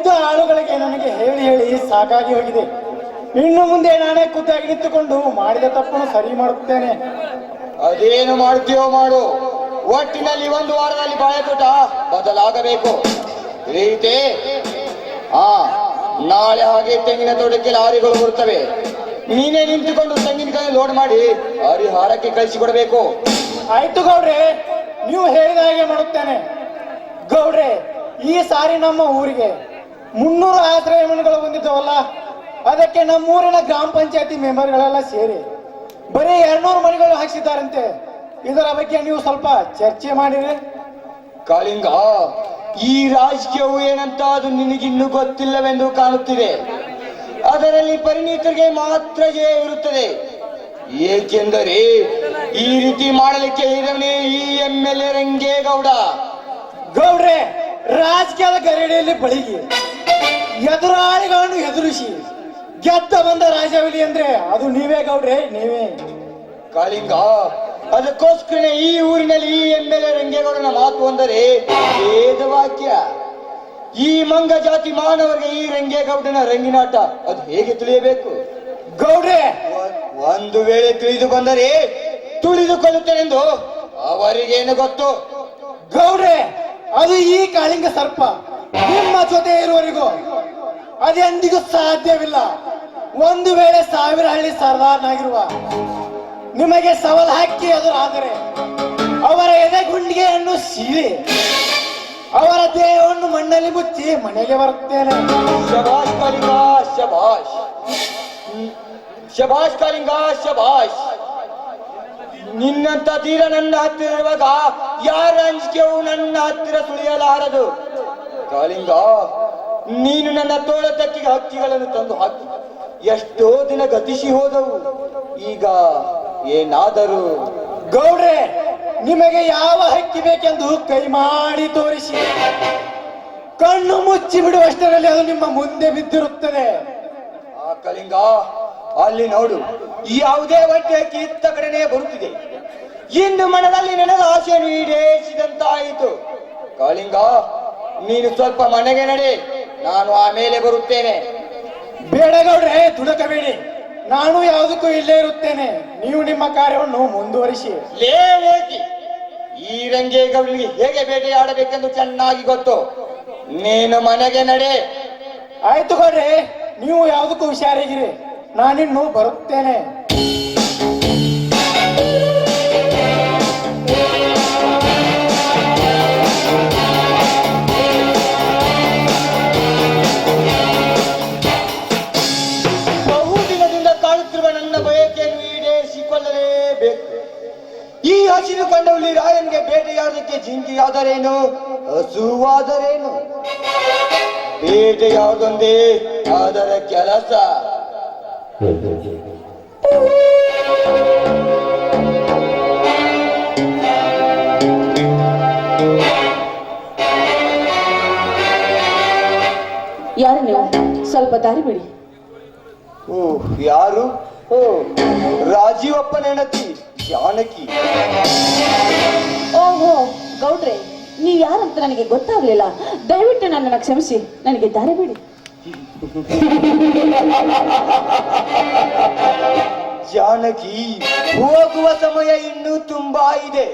ಇದ್ದ ಆಳುಗಳಿಗೆ ನನಗೆ ಹೇಳಿ ಹೇಳಿ ಸಾಕಾಗಿ ಹೋಗಿದೆ. ಇನ್ನು ಮುಂದೆ ನಾನೇ ಕುದ್ದಾಗಿ ನಿಂತುಕೊಂಡು ಮಾಡಿದ ತಪ್ಪನ್ನು ಸರಿ ಮಾಡುತ್ತೇನೆ. ಅದೇನು ಮಾಡ್ತೀಯೋ ಮಾಡು. ಒಟ್ಟಿನಲ್ಲಿ ಒಂದು ವಾರದಲ್ಲಿ ಬಾಳೆತೋಟ ಬದಲಾಗಬೇಕು. ರೀತಿ? ಆ ನಾಳೆ ಹಾಗೆ ತೆಂಗಿನ ತೋಟಕ್ಕೆ ಲಾರಿಗಳು ಬರುತ್ತವೆ. ನೀನೇ ನಿಂತುಕೊಂಡು ತೆಂಗಿನಕಾಯಿ ಲೋಡ್ ಮಾಡಿ ಹರಿಹಾರಕ್ಕೆ ಕಳಿಸಿಕೊಡಬೇಕು. ಆಯ್ತು ಗೌಡ್ರೆ ನೀವು ಹೇಳಿದ ಹಾಗೆ ಮಾಡುತ್ತೇನೆ. ಗೌಡ್ರೆ ಈ ಸಾರಿ ನಮ್ಮ ಊರಿಗೆ ಮುನ್ನೂರು ಆಶ್ರಯ ಮನೆಗಳು ಬಂದಿದ್ದವಲ್ಲ ಅದಕ್ಕೆ ನಮ್ಮೂರಿನ ಗ್ರಾಮ ಪಂಚಾಯತಿ ಮೆಂಬರ್ಗಳೆಲ್ಲ ಸೇರಿ ಬರೀ ಎರಡ್ನೂರು ಮನೆಗಳು ಹಾಕ್ಸಿದ್ದಾರಂತೆ. ಇದರ ಬಗ್ಗೆ ನೀವು ಸ್ವಲ್ಪ ಚರ್ಚೆ ಮಾಡಿರಿ. ಕಾಳಿಂಗ ಈ ರಾಜಕೀಯವು ಏನಂತ ಅದು ನಿನಗಿನ್ನೂ ಗೊತ್ತಿಲ್ಲವೆಂದು ಕಾಣುತ್ತಿದೆ. ಅದರಲ್ಲಿ ಪರಿಣಿತರಿಗೆ ಮಾತ್ರ ಜಯ ಇರುತ್ತದೆ. ಏಕೆಂದರೆ ಈ ರೀತಿ ಮಾಡಲಿಕ್ಕೆ ಇದವನೇ ಈ ಎಂ ಎಲ್ ಎ ರಂಗೇಗೌಡ. ಗೌಡ್ರೆ ರಾಜಕೀಯದ ಗರಡಿಯಲ್ಲಿ ಬಳಿಗೆ. ಎದುರಾಳಿಗಳನ್ನು ಎದುರಿಸಿ ಗೆದ್ದ ಬಂದ ರಾಜಾವಲಿ ಅಂದ್ರೆ ಅದು ನೀವೇ ಗೌಡ್ರೆ ನೀವೇ. ಕಾಳಿಂಗ ಅದಕ್ಕೋಸ್ಕರ ಈ ಊರಿನಲ್ಲಿ ಈ ಎಂ ಎಲ್ ಎ ರಂಗೇಗೌಡನ ಮಾತು ಅಂದರೆ ವೇದವಾಕ್ಯ. ಈ ಮಂಗ ಜಾತಿ ಮಾನವರಿಗೆ ಈ ರಂಗೇಗೌಡನ ರಂಗಿನಾಟ ಅದು ಹೇಗೆ ತಿಳಿಯಬೇಕು? ಗೌಡ್ರೆ! ಒಂದು ವೇಳೆ ತಿಳಿದು ಬಂದರೆ ತುಳಿದುಕೊಳ್ಳುತ್ತೇನೆಂದು ಅವರಿಗೇನು ಗೊತ್ತು? ಗೌಡ್ರೆ ಅದು ಈ ಕಾಳಿಂಗ ಸರ್ಪ. ನಿಮ್ಮ ಜೊತೆ ಇರುವವರಿಗೂ ಅದೆಂದಿಗೂ ಸಾಧ್ಯವಿಲ್ಲ. ಒಂದು ವೇಳೆ ಸಾವಿರ ಹಳ್ಳಿ ಸರ್ದಾರ್ನಾಗಿರುವ ನಿಮಗೆ ಸವಾಲು ಹಾಕಿ ಎದುರಾದರೆ ಅವರ ಎದೆ ಗುಂಡಿಗೆಯನ್ನು ಸೀಳಿ ಅವರ ದೇಹವನ್ನು ಮಣ್ಣಲ್ಲಿ ಮುಚ್ಚಿ ಮನೆಗೆ ಬರುತ್ತೇನೆ. ಶಭಾಷ್ ಕಾಳಿಂಗ ಶಭಾಷ್. ಶಭಾಷ್ ಶಬಾಷ್ ಶಭಾಷ್. ನಿನ್ನಂತ ತೀರ ನನ್ನ ಹತ್ತಿರ ಇರುವಾಗ ಯಾರ ಅಂಜಿಕೆಯು ನನ್ನ ಹತ್ತಿರ ಸುಳಿಯಲಾರದು. ಕಾಳಿಂಗ ನೀನು ನನ್ನ ತೋಳ ತಕ್ಕಿಗೆ ಹಕ್ಕಿಗಳನ್ನು ತಂದು ಹಾಕಿ. ಎಷ್ಟೋ ದಿನ ಗತಿಸಿ ಹೋದವು. ಈಗ ಏನಾದರೂ. ಗೌಡ್ರೆ, ನಿಮಗೆ ಯಾವ ಹಕ್ಕಿ ಬೇಕೆಂದು ಕೈ ಮಾಡಿ ತೋರಿಸಿ. ಕಣ್ಣು ಮುಚ್ಚಿ ಬಿಡುವಷ್ಟರಲ್ಲಿ ಅದು ನಿಮ್ಮ ಮುಂದೆ ಬಿದ್ದಿರುತ್ತದೆ. ಆ ಕಳಿಂಗ ಅಲ್ಲಿ ನೋಡು. ಯಾವುದೇ ಹೊಟ್ಟೆ ಇತ್ತ ಕಡೆನೇ ಬರುತ್ತಿದೆ. ಇನ್ನು ಮನದಲ್ಲಿ ನನಗೆ ಆಸೆಯನ್ನು ಈಡೇರಿಸಿದಂತಾಯಿತು. ಕಾಳಿಂಗ ನೀನು ಸ್ವಲ್ಪ ಮನೆಗೆ ನಡೆ. ನಾನು ಆಮೇಲೆ ಬರುತ್ತೇನೆ. ಬೇಡ ಗೌಡ್ರೆ ದುಡಕಬೇಡಿ. ನಾನು ಯಾವುದಕ್ಕೂ ಇಲ್ಲೇ ಇರುತ್ತೇನೆ. ನೀವು ನಿಮ್ಮ ಕಾರ್ಯವನ್ನು ಮುಂದುವರಿಸಿ. ಲೇ ಹೋಗಿ ಈ ರಂಗೇಗೌಡರಿಗೆ ಹೇಗೆ ಬೇಟೆಯಾಡಬೇಕೆಂದು ಚೆನ್ನಾಗಿ ಗೊತ್ತು. ನೀನು ಮನೆಗೆ ನಡೆ. ಆಯ್ತು ಗೌಡ್ರೆ ನೀವು ಯಾವುದಕ್ಕೂ ಹುಷಾರಾಗಿರಿ. ನಾನಿನ್ನು ಬರುತ್ತೇನೆ. ಹಸಿರು ಕಂಡವಲ್ಲಿ ರಾಯನ್ಗೆ ಬೇಟೆಯಾದಕ್ಕೆ ಜಿಂಕೆಯಾದರೇನು? ಹಸುವಾದರೇನು? ಬೇಟೆಯಾವುದೊಂದೇ ಅದರ ಕೆಲಸ. ಯಾರು ನೀವು? ಸ್ವಲ್ಪ ದಾರಿ ಬಿಡಿ. ಓ ಯಾರು? ಓ ರಾಜೀವಪ್ಪನ ಹೆಂಡತಿ. ಜಾನಕಿ. ಓಹೋ ಗೌಡ್ರೆ ನೀ ಯಾರಂತ ನನಗೆ ಗೊತ್ತಾಗ್ಲಿಲ್ಲ. ದಯವಿಟ್ಟು ನನ್ನನ್ನು ಕ್ಷಮಿಸಿ. ನನಗೆ ದಾರಿ ಬಿಡಿ. ಜಾನಕಿ ಹೋಗುವ ಸಮಯ ಇನ್ನೂ ತುಂಬಾ ಇದೆ.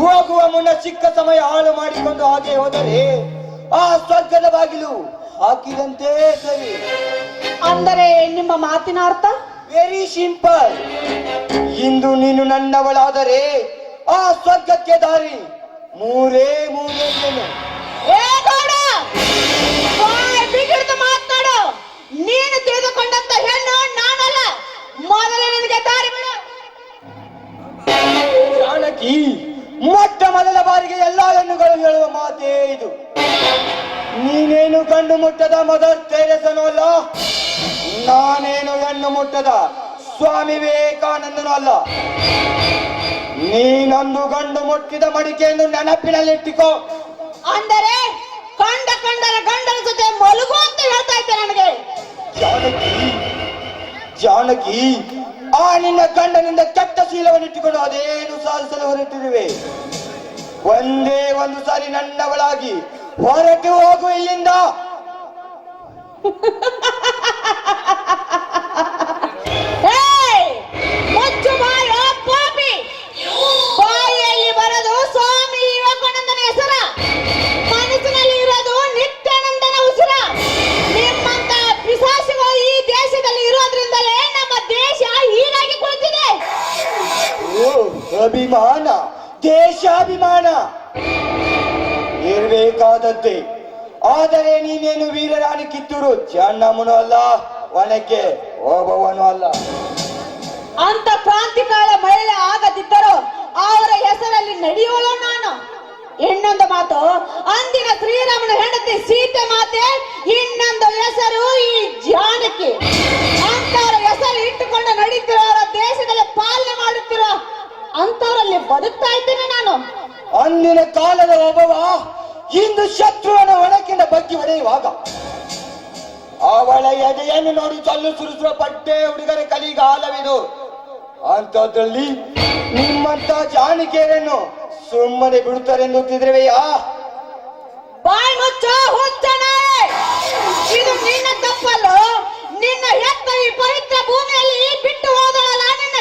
ಹೋಗುವ ಮುನ್ನ ಚಿಕ್ಕ ಸಮಯ ಹಾಳು ಮಾಡಿಕೊಂಡು ಹಾಗೆ ಹೋದರೆ ಆ ಸ್ವರ್ಗದ ಬಾಗಿಲು ಹಾಕಿದಂತೆ ಸರಿ. ಅಂದರೆ ನಿಮ್ಮ ಮಾತಿನ ಅರ್ಥ? ವೆರಿ ಸಿಂಪಲ್ ಇಂದು ನೀನು ನನ್ನವಳಾದರೆ ಆ ಸ್ವರ್ಗಕ್ಕೆ ದಾರಿ ಮೂರೇ ಮೂರೇ ಜನ ಮಾತನಾಡು ನೀನು ತಿಳಿದುಕೊಂಡಂತ ಹೆಣ್ಣು ನಾನಲ್ಲ. ಮೊದಲ ನಿನಗೆ ದಾರಿ ಬಿಡು. ಜಾನಕಿ ಮೊಟ್ಟ ಮೊದಲ ಬಾರಿಗೆ ಎಲ್ಲಾ ಹೆಣ್ಣುಗಳು ಹೇಳುವ ಮಾತೇ ಇದು. ನೀನೇನು ಕಂಡು ಮುಟ್ಟದ ಮದರ್ ತೇರಸನೋ ಅಲ್ಲ. ಹೆಣ್ಣು ಮುಟ್ಟದ ಸ್ವಾಮಿ ವಿವೇಕಾನಂದನು ಅಲ್ಲ. ನೀನೊಂದು ಗಂಡು ಮುಟ್ಟಿದ ಮಡಿಕೆಯನ್ನು ನೆನಪಿನಲ್ಲಿಟ್ಟಿಕೋ. ಅಂದರೆ ಕಂಡ ಕಂಡರ ಗಂಡನ ಜೊತೆ ಮಲಗು ಅಂತ ಹೇಳ್ತಾ ಇದ್ದೆ ನನಗೆ. ಜಾನಕಿ ಜಾನಕಿ ಆ ನಿನ್ನ ಗಂಡನಿಂದ ಕೆಟ್ಟ ಶೀಲವನ್ನು ಇಟ್ಟುಕೊಂಡು ಅದೇನು ಸಾಧಿಸಲು ಹೊರಟಿರುವೆ? ಒಂದೇ ಒಂದು ಸಾರಿ ನನ್ನವಳಾಗಿ ಹೊರಟು ಹೋಗು ಇಲ್ಲಿಂದ. ಅಭಿಮಾನ, ದೇಶಾಭಿಮಾನ. ಇರಬೇಕಾದಂತೆ. ಆದರೆ ನೀನೇನು ವೀರರಾಣಿ ಕಿತ್ತೂರು? ಚೆನ್ನಮ್ಮನೂ ಅಲ್ಲ ಒನಕ್ಕೆ ಓಬವನು ಅಲ್ಲ. ಅಂತ ಪ್ರಾಂತಿಕಾಲ ಮಹಿಳೆ ಆಗದಿದ್ದರೂ ಅವರ ಹೆಸರಲ್ಲಿ ನಡೆಯೋಳು ನಾನು. ಇನ್ನೊಂದು ಮಾತು, ಅಂದಿನ ಶ್ರೀರಾಮನ ಹೆಂಡತಿ ಸೀತೆ ಮಾತೆ, ಇನ್ನೊಂದು ಹೆಸರು ಈ ಜಾನಕಿ. ಅಂತವರ ಹೆಸರು ಇಟ್ಟುಕೊಂಡು ನಡೀತಿರೋ ದೇಶದಲ್ಲಿ ಪಾಲನೆ ಮಾಡುತ್ತಿರೋ ಅಂತವರಲ್ಲಿ ಬದುಕ್ತಾ ಇದ್ದೇನೆ ನಾನು. ಅಂದಿನ ಕಾಲದ ಒಬ್ಬವ ಇಂದು ಶತ್ರುವನ ಒಣಕಿನ ಬಗ್ಗೆ ಹೊಡೆಯುವಾಗ ಅವಳ ಎದೆಯನ್ನು ನೋಡಿ ಚಲ್ಲು ಸುರಿಸುವ ಪಟ್ಟೆ ಹುಡುಗರ ಕಲಿಗಾಲವಿದು. ಅಂಥದ್ರಲ್ಲಿ ನಿಮ್ಮಂತ ಜಾಣಿಕೆಯನ್ನು ಸುಮ್ಮನೆ ಬಿಡುತ್ತಾರೆಂದು ತಿದ್ರವೆಯಾ ಬಾಯ್ ಮುಚ್ಚೋ ಇದು ನಿನ್ನ ತಪ್ಪಲ್ಲ. ನಿನ್ನ ಹೆತ್ತ ಈ ಪವಿತ್ರ ಭೂಮಿಯಲ್ಲಿ ಬಿಟ್ಟು ಹೋದಳಲ್ಲ ನಿನ್ನ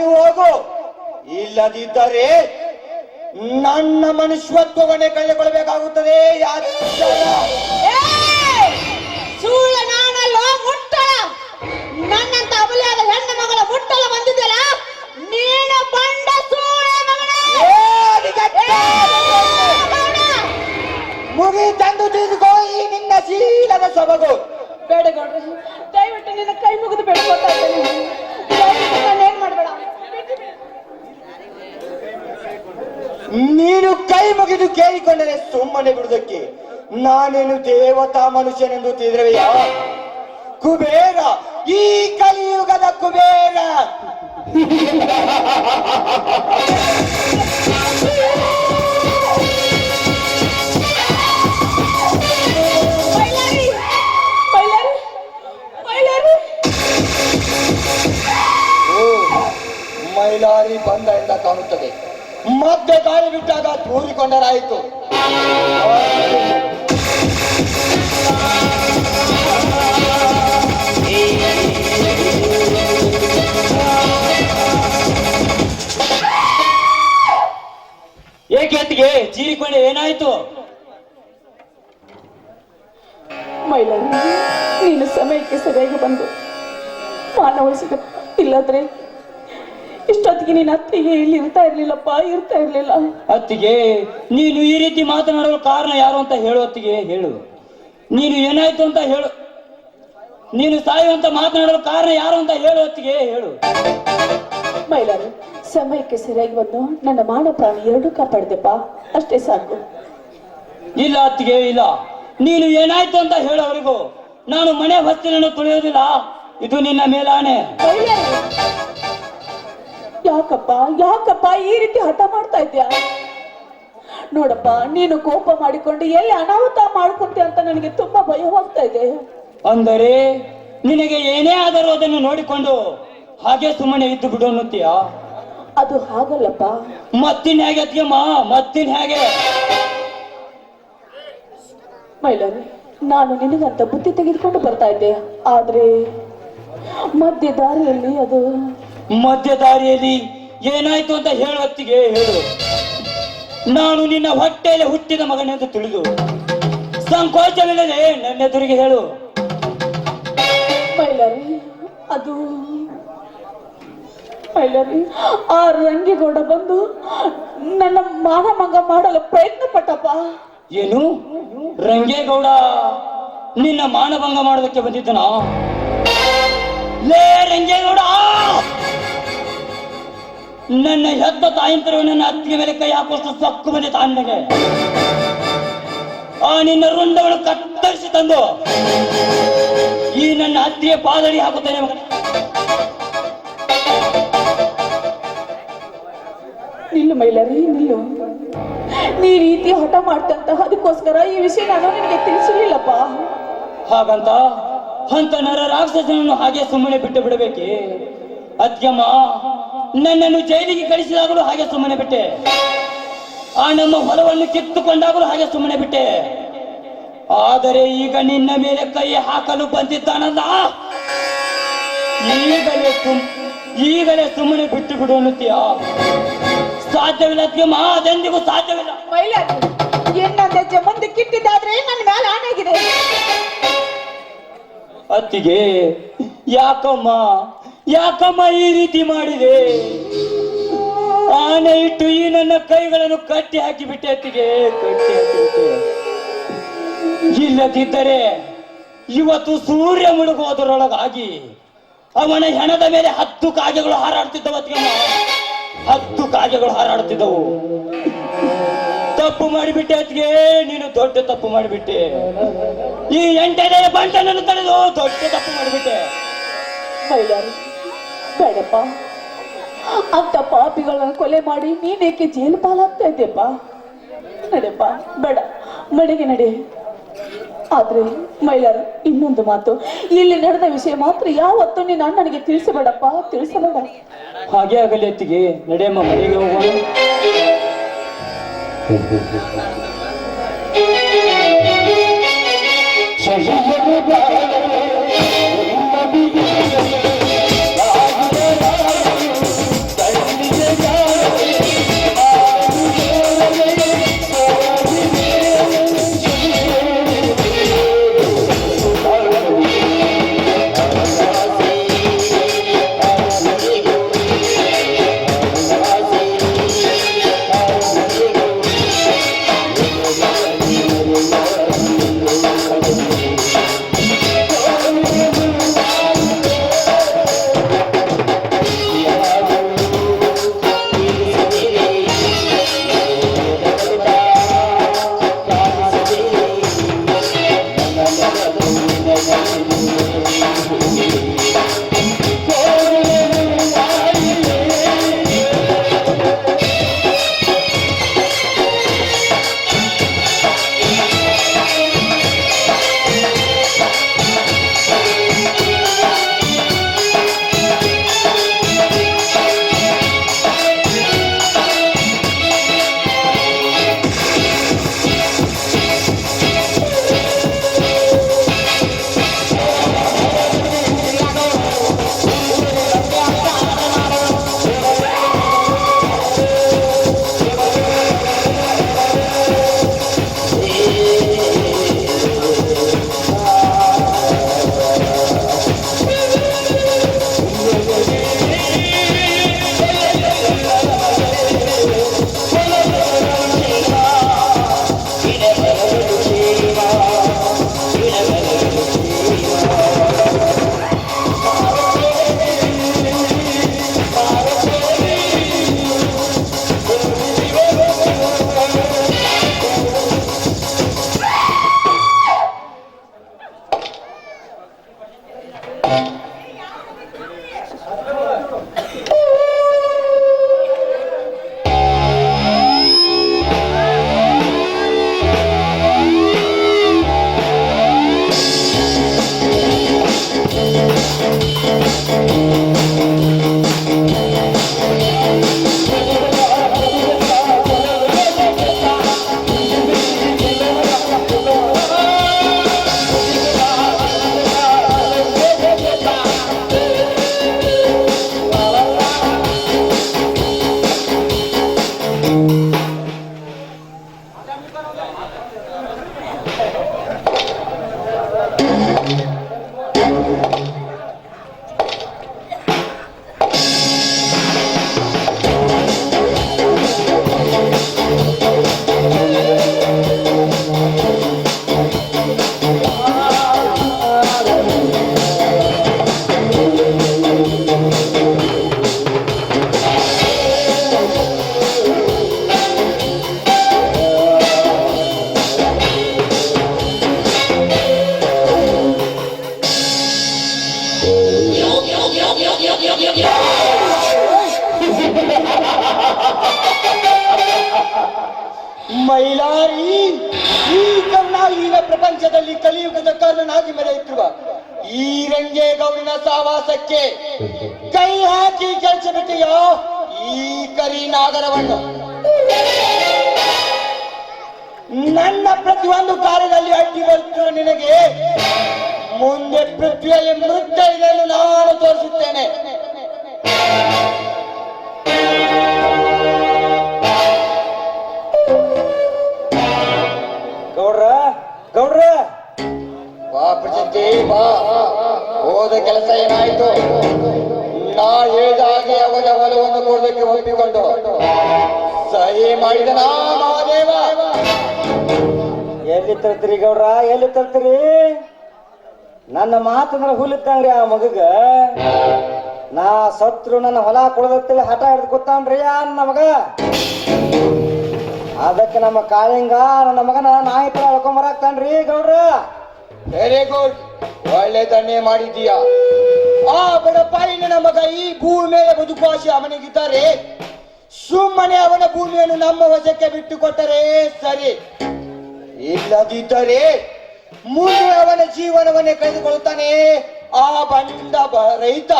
ಹೊರಟು ಹೋಗು ಇಲ್ಲದಿದ್ದರೆ ನನ್ನ ಮನುಷ್ಯತ್ವವನ್ನೇ ಕಳೆದುಕೊಳ್ಳಬೇಕಾಗುತ್ತದೆ ಯಾಚರ. ಏಯ್! ಸುಳ್ಳ ನಾನಲ್ಲೋ ಮುಟ್ಟಳ ನನ್ನಂತ ಅಬಲೆಯಾದ ಹೆಣ್ಣು ಮಗಳ ಮುಟ್ಟಲ ಬಂದಿದ್ದಲ್ಲ ನೀನು ಬಂಡ ಸೂಳೆ ಮಗನೇ ಏ, ಅಧಿಕಟ್ಟೆ! ಮುಗಿ ತಂದು ತಿಳಿದುಕೋ ಈ ನಿನ್ನ ಶೀಲದ ಸೊಬಗು ಬೇಡ ಗೌಡ್ರೆ ದಯವಿಟ್ಟು ನಿನ್ನ ಕೈ ಮುಗಿದು ಬೇಡ್ಕೊತಾ ಇದ್ದೇನೆ ದಯವಿಟ್ಟು ನಾನು ಏನ್ ಮಾಡಬೇಡ ನೀನು ಕೈ ಮುಗಿದು ಕೇಳಿಕೊಂಡರೆ ಸುಮ್ಮನೆ ಬಿಡುದಕ್ಕೆ ನಾನೇನು ದೇವತಾ ಮನುಷ್ಯನೆಂದು ತಿಳಿದ್ರವೆಯಾ ಕುಬೇರ ಈ ಕಲಿಯುಗದ ಕುಬೇರ! ಮೈಲಾರಿ ಬಂದ ಎಂದ ಕಾಣುತ್ತದೆ. ಮತ್ತೆ ಗಾಳಿ ಬಿಟ್ಟಾಗ ತೂರಿಕೊಂಡರಾಯಿತು ಏಕೆಂದಿಗೆ ಜೀರಿಕೊಂಡೆ ಚೀರಿಕೊಂಡೆ ಏನಾಯ್ತು? ಮೈಲಾರಿ ನೀನು ಸಮಯಕ್ಕೆ ಸರಿಯಾಗಿ ಬಂದು ಮಾನವಳಿಸಿದ ಇಲ್ಲಾದ್ರೆ ಇಷ್ಟೊತ್ತಿಗೆ ನೀನು ಅತ್ತಿಗೆ ಇಲ್ಲಿ ಇರ್ತಾ ಇರ್ಲಿಲ್ಲಪ್ಪ ಇರ್ತಾ ಇರ್ಲಿಲ್ಲ. ಅತ್ತಿಗೆ ನೀನು ಈ ರೀತಿ ಮಾತನಾಡಲು ಕಾರಣ ಯಾರು ಅಂತ ಹೇಳು ಅತ್ತಿಗೆ ಹೇಳು. ನೀನು ಏನಾಯ್ತು ಅಂತ ಹೇಳು. ನೀನು ಸಾಯುವಂತ ಮಾತನಾಡಲು ಕಾರಣ ಯಾರು ಅಂತ ಹೇಳು ಅತ್ತಿಗೆ ಹೇಳು. ಮೈಲಾರಿ ಸಮಯಕ್ಕೆ ಸರಿಯಾಗಿ ಬಂದು ನನ್ನ ಮಾನ ಪ್ರಾಣಿ ಎರಡೂ ಕಾಪಾಡ್ದೆಪ್ಪ. ಅಷ್ಟೇ ಸಾಕು. ಇಲ್ಲ ಅತ್ತಿಗೆ ಇಲ್ಲ. ನೀನು ಏನಾಯ್ತು ಅಂತ ಹೇಳೋವರೆಗೂ ನಾನು ಮನೆ ಹೊಸ್ತಿನನ್ನು ತುಳಿಯೋದಿಲ್ಲ ಇದು ನಿನ್ನ ಮೇಲಾಣೆ. ಮೈಲಾರಿ ಯಾಕಪ್ಪ ಯಾಕಪ್ಪ ಈ ರೀತಿ ಹಠ ಮಾಡ್ತಾ ಇದ್ಯಾ ನೋಡಪ್ಪ ನೀನು ಕೋಪ ಮಾಡಿಕೊಂಡು ಎಲ್ಲಿ ಅನಾಹುತ ಮಾಡ್ಕೊಂತೀಯ ಅಂತ ನನಗೆ ತುಂಬಾ ಭಯವಾಗ್ತಾ ಇದೆ. ಅಂದರೆ ನಿನಗೆ ಏನೇ ಆದರೂ ಅದನ್ನು ನೋಡಿಕೊಂಡು ಹಾಗೆ ಸುಮ್ಮನೆ ಇದ್ದು ಬಿಡು ಅನ್ನುತ್ತೀಯಾ? ಅದು ಹಾಗಲ್ಲಪ್ಪ. ಮತ್ತಿನ ಹೇಗೆ ಅತ್ತಿಗೆಮ್ಮ ಮತ್ತಿನ ಹೇಗೆ? ಮೈಲಾರಿ ನಾನು ನಿನಗಂತ ಬುದ್ಧಿ ತೆಗೆದುಕೊಂಡು ಬರ್ತಾ ಇದ್ದೆ. ಆದ್ರೆ ಮಧ್ಯ ದಾರಿಯಲ್ಲಿ ಅದು ಮಧ್ಯ ದಾರಿಯಲ್ಲಿ ಏನಾಯ್ತು ಅಂತ ಹೇಳುವತ್ತಿಗೆ ಹೇಳು. ನಾನು ನಿನ್ನ ಹೊಟ್ಟೆಯಲ್ಲಿ ಹುಟ್ಟಿದ ಮಗನೆಂದು ತಿಳಿದು ಸಂಕೋಚವಿಲ್ಲದೆ ನನ್ನ ಎದುರಿಗೆ ಹೇಳು ಅದು. ಆ ರಂಗೇಗೌಡ ಬಂದು ನನ್ನ ಮಾನಮಂಗ ಮಾಡಲು ಪ್ರಯತ್ನ ಪಟ್ಟಪ್ಪ ಏನು? ರಂಗೇಗೌಡ ನಿನ್ನ ಮಾನಭಂಗ ಮಾಡೋದಕ್ಕೆ ಬಂದಿದ್ದನಾ? ಲೇ ರಂಗೇಗೌಡ! ನನ್ನ ಹೆತ್ತ ತಾಯಂತರು ನನ್ನ ಅತ್ತಿಗೆ ಮೇಲೆ ಕೈ ಹಾಕುವಷ್ಟು ಸಕ್ಕು ಬಂದಿತ್ತು ಅಣ್ಣಗೆ. ಆ ನಿನ್ನ ರುಂಡವನ್ನು ಕತ್ತರಿಸಿ ತಂದು ಈ ನನ್ನ ಅತ್ತಿಗೆ ಪಾದಡಿ ಹಾಕುತ್ತೇನೆ. ನಿಲ್ಲು ಮೈಲಾರಿ ನಿಲ್ಲು. ನೀ ಈ ರೀತಿ ಹಠ ಮಾಡ್ತಂತ ಅದಕ್ಕೋಸ್ಕರ ಈ ವಿಷಯ ನಾನು ನಿನಗೆ ತಿಳಿಸಲಿಲ್ಲಪ್ಪ. ಹಾಗಂತ ಅಂತ ನರ ರಾಕ್ಷಸನನ್ನು ಹಾಗೆ ಸುಮ್ಮನೆ ಬಿಟ್ಟು ಬಿಡಬೇಕೆ? ಅತ್ಯಮ್ಮ ನನ್ನನ್ನು ಜೈಲಿಗೆ ಕಳಿಸಿದಾಗಲೂ ಹಾಗೆ ಸುಮ್ಮನೆ ಬಿಟ್ಟೆ. ಆ ನಮ್ಮ ಹೊಲವನ್ನು ಕಿತ್ತುಕೊಂಡಾಗಲೂ ಹಾಗೆ ಸುಮ್ಮನೆ ಬಿಟ್ಟೆ. ಆದರೆ ಈಗ ನಿನ್ನ ಮೇಲೆ ಕೈ ಹಾಕಲು ಬಂದಿದ್ದಾನಲ್ಲ? ಈಗಲೇ ಸುಮ್ ಈಗಲೇ ಸುಮ್ಮನೆ ಬಿಟ್ಟು ಬಿಡು ಅನ್ನುತ್ತೀಯ? ಸಾಧ್ಯವಿಲ್ಲ ಅತ್ಯಮ್ಮ ಅದೆಂದಿಗೂ ಸಾಧ್ಯವಿಲ್ಲ. ಮುಂದೆ ಕಿಟ್ಟಿದ್ದಾದ್ರೆ ನನ್ನ ಮೇಲೆ ಅತ್ತಿಗೆ ಯಾಕಮ್ಮ? ಯಾಕಮ್ಮ ಈ ರೀತಿ ಮಾಡಿದೆ? ಆನೆ ಇಟ್ಟು ಈ ನನ್ನ ಕೈಗಳನ್ನು ಕಟ್ಟಿ ಹಾಕಿಬಿಟ್ಟೆ, ಅತ್ತಿಗೆ ಕಟ್ಟಿ ಹಾಕಿ ಇಲ್ಲದಿದ್ದರೆ ಇವತ್ತು ಸೂರ್ಯ ಮುಳುಗೋದರೊಳಗಾಗಿ ಅವನ ಹೆಣದ ಮೇಲೆ ಹತ್ತು ಕಾಗೆಗಳು ಹಾರಾಡ್ತಿದ್ದವು ಅತ್ತಿಗೆ ಹತ್ತು ಕಾಗೆಗಳು ಹಾರಾಡ್ತಿದ್ದವು. ತಪ್ಪು ಮಾಡಿಬಿಟ್ಟೆ, ಅತ್ತಿಗೆ. ನೀನು ದೊಡ್ಡ ತಪ್ಪು ಮಾಡಿಬಿಟ್ಟೆ. ಈ ಎಂಟನೇ ಬಂಟನನ್ನು ತಡೆದು ದೊಡ್ಡ ತಪ್ಪು ಮಾಡಿಬಿಟ್ಟೆ. ಬೇಡಪ್ಪ ಅಂತ ಪಾಪಿಗಳನ್ನ ಕೊಲೆ ಮಾಡಿ ನೀನೇಕೆ ಜೈಲು ಪಾಲಾಗ್ತಾ ಇದ್ದೆಪ್ಪ ನಡೆಯಪ್ಪ ಬೇಡ ಮನೆಗೆ ನಡೆ. ಆದ್ರೆ ಮೈಲಾರ ಇನ್ನೊಂದು ಮಾತು. ಇಲ್ಲಿ ನಡೆದ ವಿಷಯ ಮಾತ್ರ ಯಾವತ್ತು ನೀನು ಅಣ್ಣನಿಗೆ ತಿಳಿಸಬೇಡಪ್ಪ ತಿಳಿಸಬೇಡ. ಹಾಗೆ ಆಗಲಿ ಅತ್ತಿಗೆ. ನಡೆಯಮ್ಮ ಮನೆಗೆ ಹೋಗೋಣ. ಮೈಲಾರಿ ಈ ಕರ್ನಾಟಕ ಪ್ರಪಂಚದಲ್ಲಿ ಕಲಿಯುಗದ ಕಾರಣನಾಗಿ ಮೆರೆಯುತ್ತಿರುವ ಈ ರಂಗೇಗೌಡನ ಸಾವಾಸಕ್ಕೆ ಕೈ ಹಾಕಿ ಕೆಲಸ ಬಿಟ್ಟಿಯೋ ಈ ಕರಿ ನಾಗರವನ್ನು. ನನ್ನ ಪ್ರತಿಯೊಂದು ಕಾರ್ಯದಲ್ಲಿ ಅಡ್ಡಿ ಬರುತ್ತಿರುವ ನಿನಗೆ ಮುಂದೆ ಪೃಥ್ವಿಯಲ್ಲಿ ಮೃತ ಇದೆ ನಾನು ತೋರಿಸುತ್ತೇನೆ. ಗೌಡ್ರ! ಬಾ ಪ್ರಶಸ್ತಿ ಬಾ. ಹೋದ ಕೆಲಸ ಏನಾಯ್ತು? ನಾ ಹಾಗೆ ಅವನ ಹೊಲವನ್ನು ಕೊಡೋದಕ್ಕೆ ಒಪ್ಪಿಕೊಂಡು. ಸಹಿ ಮಾಡಿದ ನಾ ಮಹಾದೇವ. ಎಲ್ಲಿ ತರ್ತೀರಿ ಗೌಡ್ರ? ಎಲ್ಲಿ ತರ್ತೀರಿ? ನನ್ನ ಮಾತಂದ್ರ ಹುಲಿತ್ತಂಗ್ರಿ ಆ ಮಗಗ. ನಾ ಸತ್ರು ನನ್ನ ಹೊಲ ಕೊಡದತ್ತೇಳಿ ಹಠ ಹಿಡ್ದು ಕೂತಾನ್ರಿ ಆ ನಮಗ ಮಗ. ಅದಕ್ಕೆ ನಮ್ಮ ಕಾಳಿಂಗ ನನ್ನ ಮಗನ ನಾಯಿ ತರ ಹೇಳ್ಕೊಂಬರಾಕ್ತಾನ್ರಿ ಗೌಡ್ರ. ವೆರಿ ಗುಡ್ ಒಳ್ಳೆ ದಣ್ಣೆ ಮಾಡಿದೀಯ ಆ ಬಡಪಾಯಿ ನನ್ನ ಮಗ ಈ ಭೂಮಿ ಮೇಲೆ ಬದುಕುವಾಸಿ ಅವನಿಗಿದ್ದಾರೆ. ಸುಮ್ಮನೆ ಅವನ ಭೂಮಿಯನ್ನು ನಮ್ಮ ವಶಕ್ಕೆ ಬಿಟ್ಟು ಕೊಟ್ಟರೆ ಸರಿ. ಇಲ್ಲದಿದ್ದರೆ ಮುಂದೆ ಅವನ ಜೀವನವನ್ನೇ ಕಳೆದುಕೊಳ್ಳುತ್ತಾನೆ ಆ ಬಂದ ರೈತ.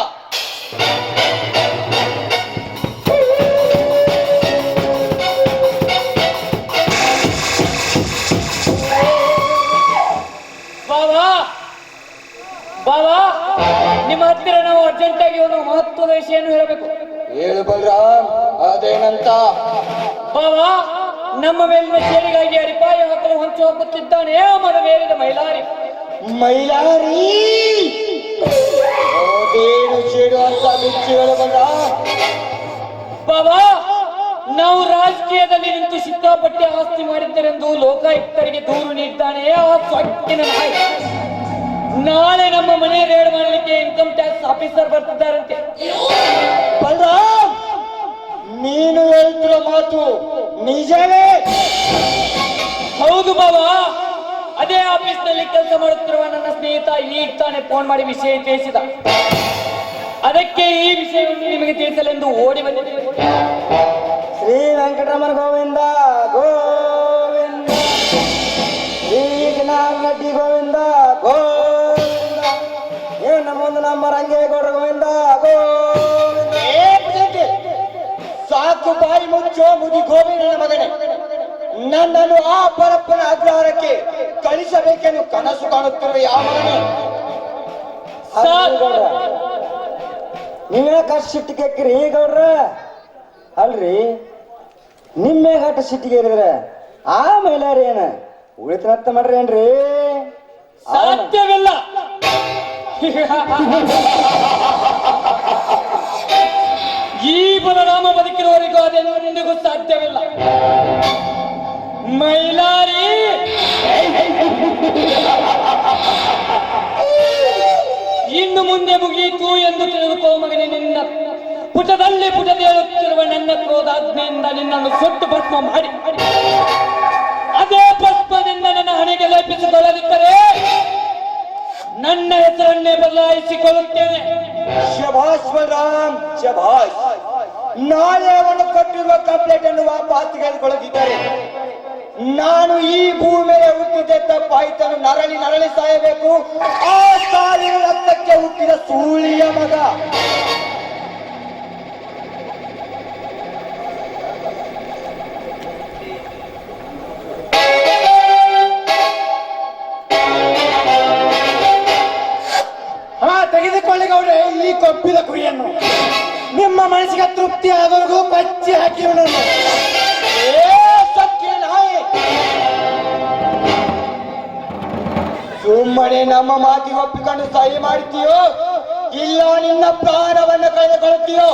ನಿಮ್ಮ ಹತ್ತಿರ ನಾವು ಅರ್ಜೆಂಟಾಗಿ ಒಂದು ಮಹತ್ವದ ವಿಷಯವನ್ನು ಹೇಳಬೇಕು. ಹೇಳು ಬಲರಾಮ್ ಅದೇನಂತ? ಬಾಬಾ ನಮ್ಮ ಮೇಲಿನ ಸೇರಿಗಾಗಿ ಅಡಿಪಾಯ ಹಾಕಲು ಹೊಂಚು ಹಾಕುತ್ತಿದ್ದಾನೆ ಮನವೇರಿದ ಮೈಲಾರಿ. ಮೈಲಾರಿ? ಅದೇನು ಸೇಡು ಅಂತ ಬಿಚ್ಚಿ ಹೇಳು ಬಲರಾಮ್. ಬಾಬಾ ನಾವು ರಾಜಕೀಯದಲ್ಲಿ ನಿಂತು ಸಿಕ್ಕಾಪಟ್ಟೆ ಆಸ್ತಿ ಮಾಡಿದ್ದರೆಂದು ಲೋಕಾಯುಕ್ತರಿಗೆ ದೂರು ನೀಡಿದ್ದಾನೆ ಆ ಸೊಕ್ಕಿನ ನಾಯಿ. ನಾಳೆ ನಮ್ಮ ಮನೆ ರೇಡ್ ಮಾಡಲಿಕ್ಕೆ ಇನ್ಕಮ್ ಟ್ಯಾಕ್ಸ್ ಆಫೀಸರ್ ಬರ್ತಿದ್ದಾರಂತೆ. ಬಲರಾಮ್ ನೀನು ಹೇಳ್ತಿರೋ ಮಾತು ನಿಜವೇ? ಹೌದು ಬಾಬಾ. ಅದೇ ಆಫೀಸ್ನಲ್ಲಿ ಕೆಲಸ ಮಾಡುತ್ತಿರುವ ನನ್ನ ಸ್ನೇಹಿತ ಈಗ ತಾನೇ ಫೋನ್ ಮಾಡಿ ವಿಷಯ ತಿಳಿಸಿದ. ಅದಕ್ಕೆ ಈ ವಿಷಯವನ್ನು ನಿಮಗೆ ತಿಳಿಸಲೆಂದು ಓಡಿ ಬಂದಿದ್ದೇನೆ ಶ್ರೀ ವೆಂಕಟರಮಣ ಗೋವಿಂದ ಗೋವಿಂದ. ಶ್ರೀ ಗೋವಿಂದ ನಮ್ಮೊಂದು ನಮ್ಮ ರಂಗೇಗೌಡ ಗೋವಿಂದ. ಸಾಕು ಬಾಯಿ ಮುಚ್ಚೋ ಮುದಿ ಗೋವಿಂದನ ಮಗನೇ. ನನ್ನನ್ನು ಆ ಪರಪ್ಪನ ಅಗ್ರಹಾರಕ್ಕೆ ಕಳಿಸಬೇಕೆಂದು ಕನಸು ಕಾಣುತ್ತಿರುವ ಯಾವ ಮಗನೇ? ನೀವೇ ಕಷ್ಟ ಸಿಟ್ಟಿಗೆ ಹಾಕಿರಿ ಗೌಡ್ರ ಅಲ್ರಿ ನಿಮ್ಮೆ ಗಟ್ಟ ಸಿಟ್ಟಿಗೆ ಇರಿದ್ರೆ ಆಮೇಲೆ ರೀ ಏನ ಉಳಿತನತ್ತ ಮಾಡ್ರಿ ಏನ್ರಿ? ಸಾಧ್ಯವಿಲ್ಲ. ಈ ಬಲರಾಮ ಬದುಕಿರುವವರಿಗೂ ಅದೆಂದಿಗೂ ಸಾಧ್ಯವಿಲ್ಲ. ಮೈಲಾರಿ! ಇನ್ನು ಮುಂದೆ ಮುಗಿಯಿತು ಎಂದು ತಿಳಿದುಕೋ ಮಗನೇ ನಿನ್ನ ಪುಟದಲ್ಲಿ ಪುಟದೇಳುತ್ತಿರುವ ನನ್ನ ಕ್ರೋಧಾಜ್ಞೆಯಿಂದ ನಿನ್ನನ್ನು ಸುಟ್ಟು ಭಸ್ಮ ಮಾಡಿ. ಅದೇ ಭಸ್ಮದಿಂದ ನನ್ನ ಹಣೆಗೆ ಲೇಪಿಸಿಕೊಳ್ಳದಿದ್ದರೆ ನನ್ನ ಹೆಸರನ್ನೇ ಬದಲಾಯಿಸಿಕೊಳ್ಳುತ್ತೇನೆ. ಶಭಾಷ್ ರಾಮ್ ಶಭಾಷ್ ನಾಳೆ ಅವನು ಕೊಟ್ಟಿರುವ ಕಂಪ್ಲೇಂಟ್ ಅನ್ನು ವಾಪಸ್ ತೆಗೆದುಕೊಳ್ಳುತ್ತಿದ್ದಾರೆ ನಾನು ಈ ಭೂಮಿ ಮೇಲೆ ಹುಟ್ಟಿದ್ದೆ ತಪ್ಪಾಯ್ತನು ನರಳಿ ನರಳಿ ಸಾಯಬೇಕು. ಆ ಸಾಲಿನ ರಕ್ತಕ್ಕೆ ಹುಟ್ಟಿದ ಸೂಳಿಯ ಮಗ. ಮನಸ್ಸಿಗೆ ತೃಪ್ತಿ ಆದವರೆಗೂ ಬಚ್ಚಿ ಹಾಕಿ ಸುಮ್ಮನೆ ನಮ್ಮ ಮಾತಿಗೆ ಒಪ್ಪಿಕೊಂಡು ಸಹಿ ಮಾಡ್ತೀಯೋ ಇಲ್ಲ, ನಿನ್ನ ಪ್ರಾಣವನ್ನ ಕಳೆದುಕೊಳ್ತೀಯೋ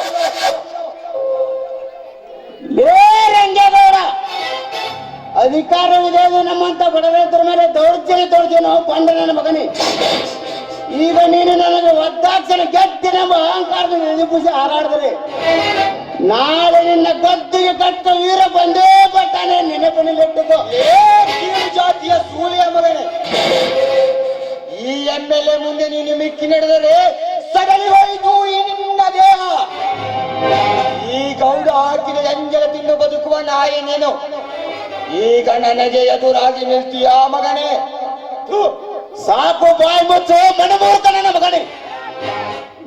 ಅಧಿಕಾರವಿದೆ ನಮ್ಮಂತ ಬಡ ರೈತರ ಮೇಲೆ ದೌರ್ಜನ್ಯ ದೌರ್ಜನ್ಯ. ಪಂಡ ನನ್ನ ಮಗನೇ. ಈಗ ನೀನು ನನಗೆ ಒದ್ದಾಕ್ಷಣ ಗೆದ್ದಿನ ಅಹಂಕಾರದಿಂದ ನಿಪುಸಿ ಹಾರಾಡಿದ್ರೆ. ನಾಳೆ ನಿನ್ನ ಗದ್ದಿಗೆ ಕಟ್ಟ ವೀರ ಬಂದೇ ಬರ್ತಾನೆ ನೆನಪಿನಲ್ಲಿಟ್ಟುಕೋ ಜಾತಿಯ ಸೂಳಿಯ ಮಗನೆ. ಈ ಎಂ ಎಲ್ ಎ ಮುಂದೆ ನೀನು ಮಿಕ್ಕಿ ನಡೆದರೆ ಸಗಲಿ ಹೋಯಿತು ಈ ನಿನ್ನ ದೇಹ. ಈ ಗೌಡ ಹಾಕಿದ ಎಂಜಲ ತಿಂದು ಬದುಕುವ ನಾಯಿ ನೀನು. ಈಗ ನನಗೆ ಎದುರಾಗಿ ನಿಲ್ತೀಯಾ ಮಗನೇ. ಸಾಕು ಬಾಯ್ ಮುಚ್ಚು ಮನಮೂರ್ಖ ನಮ್ಮ ಮಗನೇ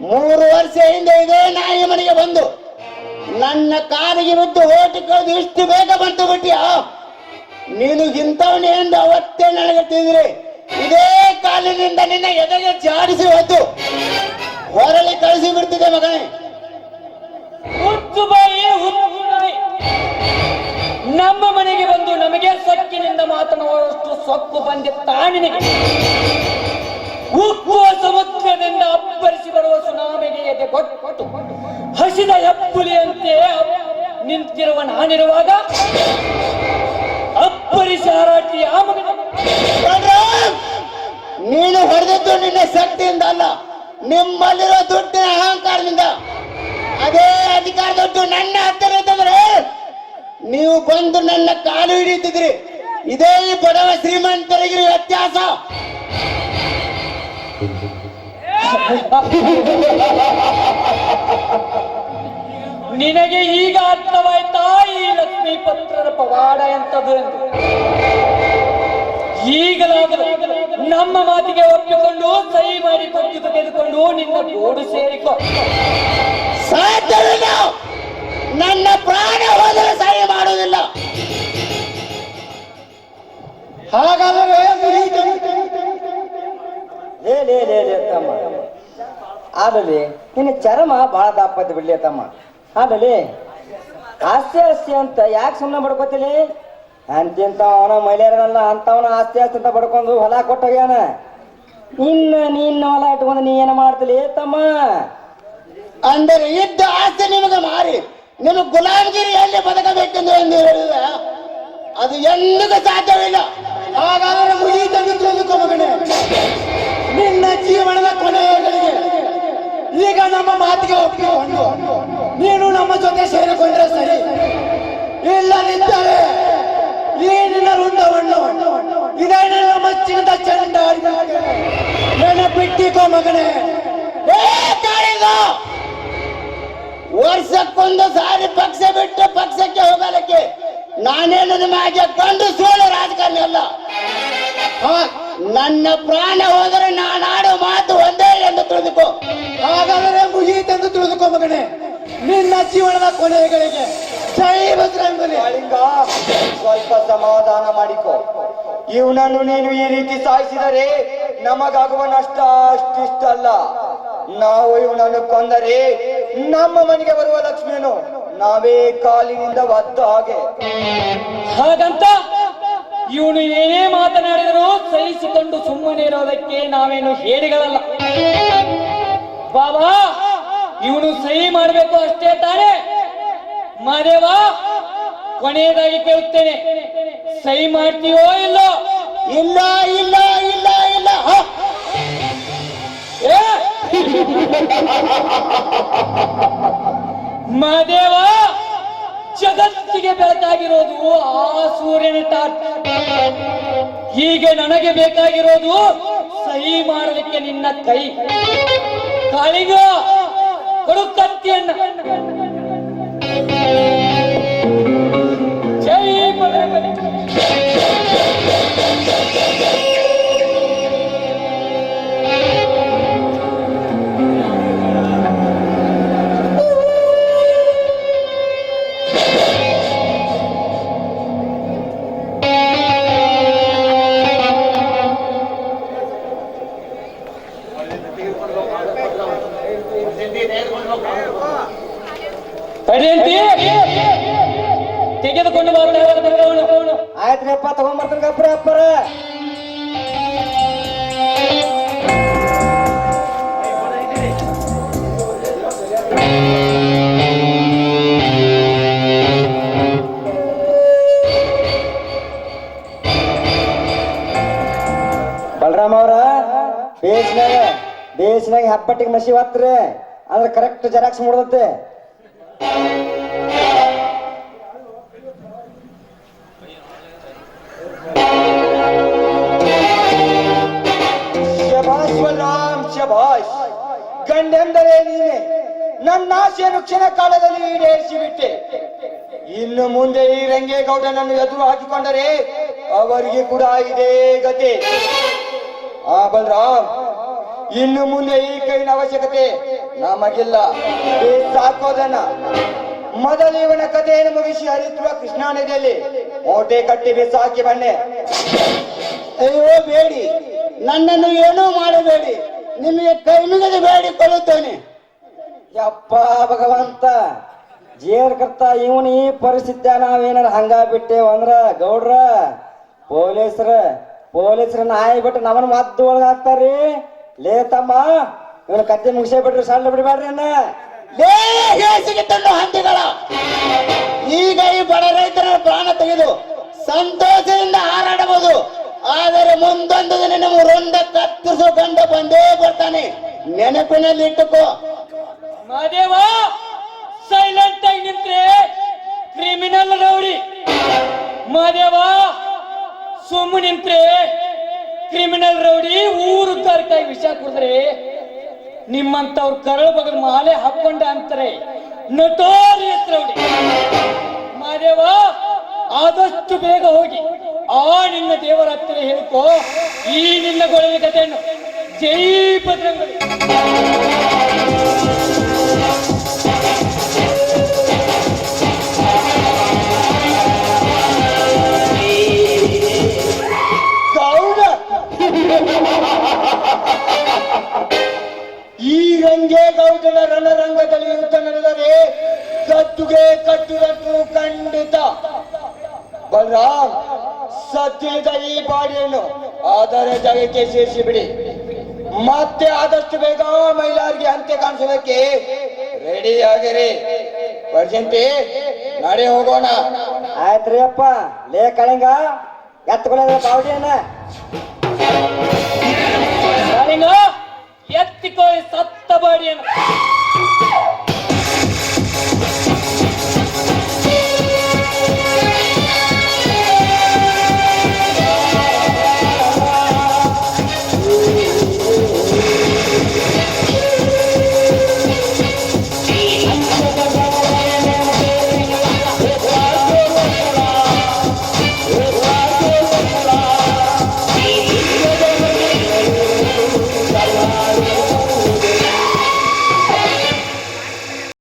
ಮೂರು ವರ್ಷ ಹಿಂದೆ ಇದೇ ನಾಯಿ ಮನೆಗೆ ಬಂದು ನನ್ನ ಕಾಲಿಗೆ ಬಿದ್ದು ಓಟಿ ಕಳೆದು ಇಷ್ಟು ಬೇಗ ಬಂತು ಬಿಟ್ಟಿಯ? ನೀನು ಇಂಥವನೇ ಎಂದು ಅವತ್ತೇ ನನಗೆ ತಿಳಿದ್ರಿ ಇದೇ ಕಾಲಿನಿಂದ ನಿನ್ನ ಎದೆಗೆ ಜಾಡಿಸಿ ಹೊತ್ತು, ಹೊರಳಿ ಕಳಿಸಿ ಬಿಡ್ತಿದೆ ಮಗನೇ. ಸೊಕ್ಕಿನಿಂದ ಮಾತನಾಡುವಷ್ಟು ಸೊಕ್ಕು ಬಂದೆ ತಾಣಿನಿಗೆ ಉಕ್ಕುವ ಸಮುದ್ರದಿಂದ ಅಪ್ಪರಿಸಿ ಬರುವ ಸುನಾಮಿಗೆ ಎದೆ ಕೊಟ್ಟು ಹಸಿದ ಹೆಪ್ಪುಲಿಯಂತೆ ನಿಂತಿರುವ ನಾನಿರುವಾಗ ಅಪ್ಪರಿಸಿ ಹಾರಾಟಿ ನೀನು ಹೊಡೆದದ್ದು ನಿನ್ನ ಶಕ್ತಿಯಿಂದ ಅಲ್ಲ ನಿಮ್ಮಲ್ಲಿರೋ ದುಡ್ಡಿನ ಅಹಂಕಾರದಿಂದ. ಅದೇ ಅಧಿಕಾರ ದುಡ್ಡು ನನ್ನ ಹತ್ತಿರ ಇದ್ದಂದ್ರೆ ನೀವು ಬಂದು ನನ್ನ ಕಾಲು ಹಿಡಿತಿದ್ರಿ ಇದೇ ಈ ಬಡವ ಶ್ರೀಮಂತರಿಗೆ ವ್ಯತ್ಯಾಸ. ನಿನಗೆ ಈಗ ಅರ್ಥವಾಯ್ತಾ ಈ ಲಕ್ಷ್ಮೀ ಪತ್ರದ ಪವಾಡ ಎಂತದ್ದು ಎಂದು? ಈಗಲಾದರೂ ನಮ್ಮ ಮಾತಿಗೆ ಒಪ್ಪಿಕೊಂಡು ಸಹಿ ಮಾಡಿ ಕೊಟ್ಟು ತೆಗೆದುಕೊಂಡು ನಿನ್ನ ಗೋಡು ಸೇರಿಕೊ. ಸಾಧ್ಯವಿಲ್ಲ. ನನ್ನ ಪ್ರಾಣ ಹೋದರೆ ಸಹಿ ಮಾಡುವುದಿಲ್ಲ. ಹಾಗಾದರೆ. ಲೇ ಲೇ ಲೇ ತಮ್ಮ. ಆದಲ್ಲಿ ನಿನ್ನ ಚರ್ಮ ಬಹಳ ದಪ್ಪತ್ತು ಬಿಡ್ಲಿ, ತಮ್ಮ. ಆಮೇಲೆ ಆಸ್ತಿ ಆಸ್ತಿ ಅಂತ ಯಾಕೆ ಸುಮ್ಮನೆ ಬಡ್ಕೋತಿಲಿ? ಅಂತಿಂತ ಅವನ ಮಹಿಳೆಯರಲ್ಲ ಅಂತವನ ಆಸ್ತಿ ಆಸ್ತಿ ಅಂತ ಬಡ್ಕೊಂಡು ಹೊಲ ಕೊಟ್ಟೋಗ್ಯಾನ. ನಿನ್ನ ನಿನ್ನ ಹೊಲ ಇಟ್ಕೊಂಡು ನೀ ಏನ ಮಾಡ್ತಿಲಿ, ತಮ್ಮ? ಅಂದರೆ ಇದ್ದ ಆಸ್ತಿ ನಿಮಗೆ ಮಾರಿ. ನಿನ್ನ ಗುಲಾಮಗಿರಿ ಎಲ್ಲಿ ಬದುಕಬೇಕೆಂದು ಎಂದು ಹೇಳಿದ ಅದು ಎಲ್ಲದೂ ಸಾಧ್ಯವಿಲ್ಲ. ಹಾಗಾದ್ರೆ ಮುಗೀತೆಂದು ತಿಳಿದುಕೋ ಮಗನೇ ನಿನ್ನ ಜೀವನದ ಕೊನೆಗಳಿಗೆ ಈಗ ನಮ್ಮ ಮಾತಿಗೆ ಒಪ್ಪಿಕೊಂಡು ನೀನು ನಮ್ಮ ಜೊತೆ ಸೇರಿಕೊಂಡ್ರೆ ಸರಿ. ಇಲ್ಲದಿದ್ದರೆ ಈ ನಿನ್ನ ರುಂಡವನ್ನು ಇದೇ ನನ್ನ ಮಚ್ಚಿನದ ನೆನೆ ನೆನಪಿಟ್ಟಿಕೋ ಮಗನೇ! ವರ್ಷಕ್ಕೊಂದು ಸಾರಿ ಪಕ್ಷ ಬಿಟ್ಟು ಪಕ್ಷಕ್ಕೆ ಹೋಗಲಿಕ್ಕೆ ನಾನೇನು ನಿಮಗೆ ಕಂಡು ಸೋಳು ರಾಜಕಾರಣಿ ಅಲ್ಲ. ಹಾ, ನನ್ನ ಪ್ರಾಣ ಹೋದರೆ ನಾನಾಡು ಮಾತು ಒಂದೇ ಎಂದು ತಿಳಿದುಕೋ. ಹಾಗಾದರೆ ಮುಗೀತೆಂದು ತಿಳಿದುಕೋ ಮಗನೇ. ನಿನ್ನ ಜೀವನದ ಕೊನೆಗಳಿಗೆ ಜೈ ಕಾಳಿಂಗ ಸ್ವಲ್ಪ ಸಮಾಧಾನ ಮಾಡಿಕೊ. ಇವನನ್ನು ನೀನು ಈ ರೀತಿ ಸಾಯಿಸಿದರೆ ನಮಗಾಗುವ ನಷ್ಟ ಅಷ್ಟಿಷ್ಟಲ್ಲ. ನಾವು ಇವನನ್ನು ಕೊಂದರೆ ನಮ್ಮ ಮನೆಗೆ ಬರುವ ಲಕ್ಷ್ಮಿಯನ್ನು ನಾವೇ ಕಾಲಿನಿಂದ ಒದ್ದ ಹಾಗೆ. ಹಾಗಂತ ಇವನು ಏನೇ ಮಾತನಾಡಿದರೂ ಸಹಿಸಿಕೊಂಡು ಸುಮ್ಮನೆ ಇರೋದಕ್ಕೆ ನಾವೇನು ಹೇಳಿಗಳಲ್ಲ. ಬಾಬಾ ಇವನು ಸಹಿ ಮಾಡಬೇಕು ಅಷ್ಟೇ ತಾನೆ. ಮಾದೇವ ಕೊನೆಯದಾಗಿ ಕೇಳುತ್ತೇನೆ. ಸಹಿ ಮಾಡ್ತೀವೋ ಇಲ್ಲೋ? ಇಲ್ಲ ಇಲ್ಲ ಇಲ್ಲ ಇಲ್ಲ. ಹ! ಏ? ಮಾದೇವ ಜಗತ್ತಿಗೆ ಬೇಕಾಗಿರೋದು ಆ ಸೂರ್ಯನ ಟಾರ್ಚ್ ಹೀಗೆ ನನಗೆ ಬೇಕಾಗಿರೋದು ಸಹಿ ಮಾಡಲಿಕ್ಕೆ ನಿನ್ನ ಕೈ. ಕಾಳಿಗ, ಕೊಡು ಕತ್ತಿಯನ್ನ. ಜೈ ಕರೆಕ್ಟ್ ಜೆರಾಕ್ಸ್ ಮುಡ್ದತ್ತೆ ಶಭಾಷ್ ಗಂಡೆಂದರೆ ನೀನೆ, ನನ್ನ ಆಸೆಯನ್ನು ಕ್ಷಣ ಕಾಲದಲ್ಲಿ ಈಡೇರಿಸಿ ಬಿಟ್ಟೆ ಇನ್ನು ಮುಂದೆ ಈ ರಂಗೇಗೌಡನನ್ನು ಎದುರು ಹಾಕಿಕೊಂಡರೆ ಅವರಿಗೆ ಕೂಡ ಇದೇ ಗತಿ. ಆ ಬಲರಾಮ್ ಇನ್ನು ಮುಂದೆ ಈ ಕೈನ ಅವಶ್ಯಕತೆ ನಮಗಿಲ್ಲ. ಸಾಕೋದನ್ನ ಮೊದಲು ಇವನ ಕಥೆಯನ್ನು ಮುಗಿಸಿ ಹರಿಯುತ್ತಿರುವ ಕೃಷ್ಣಾ ನದಿಯಲ್ಲಿ ಓಟೆ ಕಟ್ಟಿ ಬಿಸಾಕಿ ಬನ್ನೆ. ಅಯ್ಯೋ, ಬೇಡಿ. ನನ್ನನ್ನು ಏನೂ ಮಾಡಬೇಡಿ. ನಿಮಗೆ ಕೈ ಮುಗಿದು ಬೇಡಿಕೊಳ್ಳುತ್ತೇನೆ ಯಪ್ಪ ಭಗವಂತ. ಜೇರ್ಕರ್ತ, ಇವನು ಈ ಪರಿಸ್ಥಿತಿ ನಾವೇನಾರ ಹಂಗ ಬಿಟ್ಟೇವ ಅಂದ್ರ ಗೌಡ್ರ, ಪೊಲೀಸ್ರ ಪೊಲೀಸ್ರ ನಾಯಿ ಬಿಟ್ಟು ನಮ್ಮನ್ನ ಮದ್ದು ಒಳಗ ಹಾಕ್ತಾರ್ರಿ ಲೇ ತಮ್ಮ, ಇವನ ಕತ್ತೆ ಮುಗಿಸೇ ಬಿಟ್ರಿ ಸಣ್ಣ ಬಿಡಬೇಡ್ರಿ ಅಣ್ಣ. ಲೇ ಹೇಸಿಗೆ ತಂದು ಹಂದಿಗಳ. ಈಗ ಈ ಬಡ ರೈತರ ಪ್ರಾಣ ತೆಗೆದು ಸಂತೋಷದಿಂದ ಹಾರಾಡಬಹುದು. ಆದರೆ ಮುಂದೊಂದು ದಿನ ನಮ್ಮ ರೊಂದ ಕತ್ತರಿಸೋ ಗಂಡ ಬಂದೇ ಬರ್ತಾನೆ. ನೆನಪಿನಲ್ಲಿ ಇಟ್ಟುಕೋ. ಮಾದೇವ ಸೈಲೆಂಟ್ ಆಗಿ ನಿಂತ್ರೆ ಕ್ರಿಮಿನಲ್ ರೌಡಿ. ಮಾದೇವ ಸುಮ್ಮ ನಿಂತ್ರೆ ಕ್ರಿಮಿನಲ್ ರೌಡಿ ಊರು ಕರ್ಕಾಯಿ ವಿಷ ಕುಡಿದ್ರೆ ನಿಮ್ಮಂತವ್ರ ಕರಳು ಬಗ್ಗೆ ಮಾಲೆ ಹಾಕೊಂಡ ಅಂತಾರೆ. Notorious rowdy. ಮಾದೇವ, ಆದಷ್ಟು ಬೇಗ ಹೋಗಿ ಆ ನಿನ್ನ ದೇವರ ಹತ್ತಿರ ಹೇಳ್ಕೋ. ಈ ನಿನ್ನ ಗೊಳಲಿ ಕಥೆಯನ್ನು ಜೈ ಭದ್ರಂಗಡಿ. ಈ ಗೌಡನ ರಣರಂಗದಲ್ಲಿ ಯುದ್ಧ ನಡೆದರೆ ಕತ್ತುಗೆ ಕಟ್ಟುದಂತೂ ಖಂಡಿತ. ಬಲರಾಮ್ ಸದ್ಯದ ಈ ಬಾಡಿಯನ್ನು ಆದರೆ ಜಗಕ್ಕೆ ಸೇರಿಸಿ ಬಿಡಿ. ಮತ್ತೆ ಆದಷ್ಟು ಬೇಗ ಮಹಿಳಾರಿಗೆ ಅಂತ್ಯ ಕಾಣಿಸೋದಕ್ಕೆ ರೆಡಿ ಆಗಿರಿ. ಪರ್ಜೆಂಟಿ ನಡೆ ಹೋಗೋಣ. ಆಯ್ತ್ರಿ ಅಪ್ಪ ಲೇ ಕಳಿಂಗ ಎತ್ಕೊಳ್ಳೋದ ಬಾವಡಿಯನ್ನ ಎತ್ತಿಕೋಯ್ ಸತ್ತ ಬಾಡಿಯನ್ನು.